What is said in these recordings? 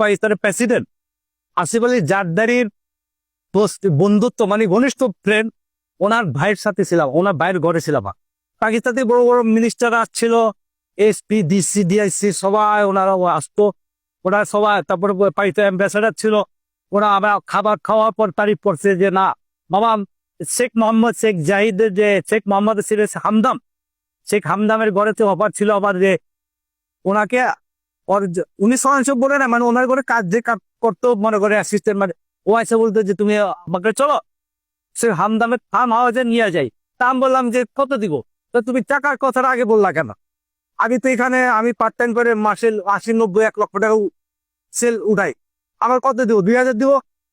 পাকিস্তানের প্রেসিডেন্ট আসিফ আলী জারদারির বন্ধুত্ব মানে ঘনিষ্ঠ ফ্রেন্ড ওনার ভাইয়ের সাথে ছিলাম, ওনার ভাইয়ের ঘরে ছিলাম পাকিস্তান থেকে বড় বড় মিনিস্টার আসছিল এসপি ডিসি ডিআইসি সবাই ওনারা আসতো। ওরা সবাই, তারপরে পাকিস্তান অ্যাম্বাসেডার ছিল। ওরা আবার খাবার খাওয়ার পর তারিফ করছে যে, না বাবা শেখ মোহাম্মদ, শেখ জাহিদের যে, শেখ মোহাম্মদ ছিল হামদাম। শেখ হামদামের ঘরেতে অফার ছিল আবার যে, ওনাকে উনি বলে না মানে ওনার ঘরে কাজ যে মনে করে অ্যাসিস্ট্যান্ট মানে ও এসে বলতো যে, তুমি, আমাকে চলো, সে হামদামের ফার্ম নিয়ে যাই। তা আমি বললাম যে, কত দিব? তুমি টাকার কথাটা আগে বললা কেন? আমি তো এখানে আমি পার্ট টাইম করে মাসে আশি, নব্বই, এক লক্ষ টাকা সেল উঠাই। আমার কত দিব? দুই হাজার দিব?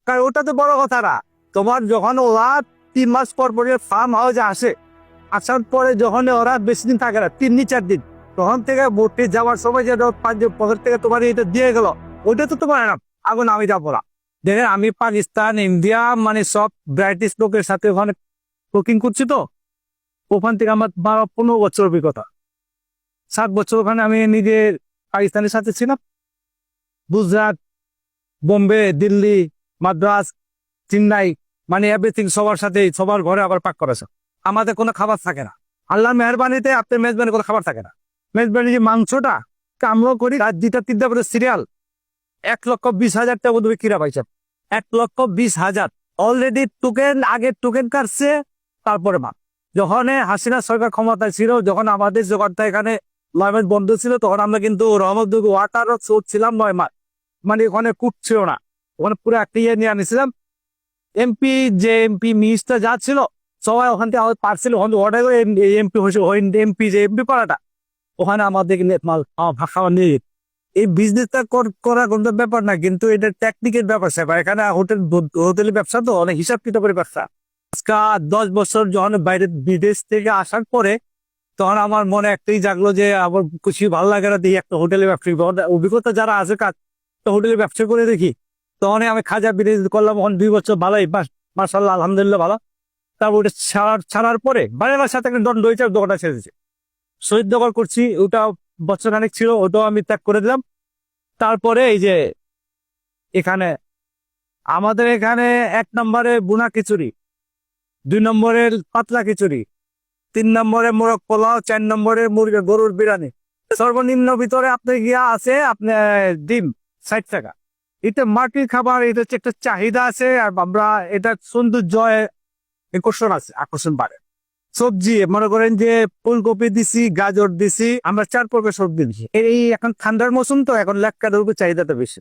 কারণ ওটা তো বড় কথা না। তোমার যখন ওরা তিন মাস পর পরে ফার্ম হাউসে আসে, আসার পরে যখন ওরা বেশি দিন থাকে না, তিন চার দিন তখন থেকে ভোটে যাওয়ার সময় যে পকেট থেকে তোমার এটা দিয়ে গেল, ওইটা তো তোমার না আগুন আমি যাব না। দেখেন, আমি পাকিস্তান, ইন্ডিয়া মানে সব ব্রাইটিশ লোকের সাথে ওখানে কুকিং করছি তো। ওখান থেকে আমার বারো পনেরো বছর অভিজ্ঞতা। সাত বছর ওখানে আমি নিজে পাকিস্তানের সাথে ছিলাম। গুজরাট, বোম্বে, দিল্লি মাদ্রাস চেন্নাই মানে এভরিথিং সবার সাথে সবার ঘরে আবার পাক করেছে আমাদের কোনো খাবার থাকে না। আল্লাহর মেহরবানিতে, আপনার মেজবানি কোনো খাবার থাকে না। মেজবানি যে মাংসটা আমরা করি, রাত দুটা তিনটা করে সিরিয়াল। এক লক্ষ বিশ হাজার টাকা বোধ কিরা পাইছে এক লক্ষ বিশ হাজার। অলরেডি টোকেন আগে টোকেন কাটছে, তারপরে মা। যখন হাসিনা সরকার ক্ষমতায় ছিল, যখন আমাদের জোগাড়টা এখানে নয় মাস বন্ধ ছিল, তখন আমরা কিন্তু রহমত ওয়াটার ছিলাম নয় মাস। মানে ওখানে কুট ছিল না। ওখানে পুরো একটা ইয়ে নিয়ে আনিছিলাম। এমপি যে এমপি মিনিস্টার যা ছিল, সবাই ওখান থেকে পার্সেল ওখানে অর্ডার করে এমপি হয়েছে এমপি যে এমপি করাটা। ওখানে আমাদের নেট মাল ভাষা নিয়ে এই বিজনেসটা করা কোনো ব্যাপার না, কিন্তু এটা টেকনিকের ব্যাপার স্যাপার এখানে হোটেল হোটেলের ব্যবসা তো অনেক হিসাব কিতাবের ব্যবসা। দশ বছর যখন বাইরে বিদেশ থেকে আসার পরে, তখন আমার মনে একটাই জাগলো যে আমার খুশি ভালো লাগে না, দেখি একটা হোটেলের ব্যবসা অভিজ্ঞতা যারা আছে কাজ, তো হোটেলের ব্যবসা করে দেখি। তখন আমি খাজা বিদেশ করলাম ওখানে দুই বছর ভালোই মাসাল্লাহ আলহামদুলিল্লাহ ভালো। তারপর ওটা ছাড়ার ছাড়ার পরে, বাইরে আমার সাথে একটা দণ্ড হয়েছে দোকানটা ছেড়ে দিয়েছে। শহীদ দখল করছি, ওটা বছর খানেক ছিল, ওটাও আমি ত্যাগ করে দিলাম। তারপরে এই যে এখানে, আমাদের এখানে এক নম্বরে বুনা খিচুড়ি, দুই নম্বরে পাতলা খিচুড়ি, তিন নম্বরে মোরগ পোলাও, চার নম্বরে মুরগি, গরুর বিরিয়ানি। সর্বনিম্ন ভিতরে আপনি গিয়া আছে আপনার ডিম, ষাট টাকা। এটা মাটির খাবার, এটা হচ্ছে একটা চাহিদা আছে, আর আমরা এটা সৌন্দর্য আকর্ষণ আছে, আকর্ষণ বাড়ে। সবজি, মনে করেন যে ফুলকপি দিছি, গাজর দিছি, আমরা চার পর্বে সবজি দিছি। এই এখন ঠান্ডার মৌসুম তো, এখন লেক্কার উপর চাহিদাটা বেশি।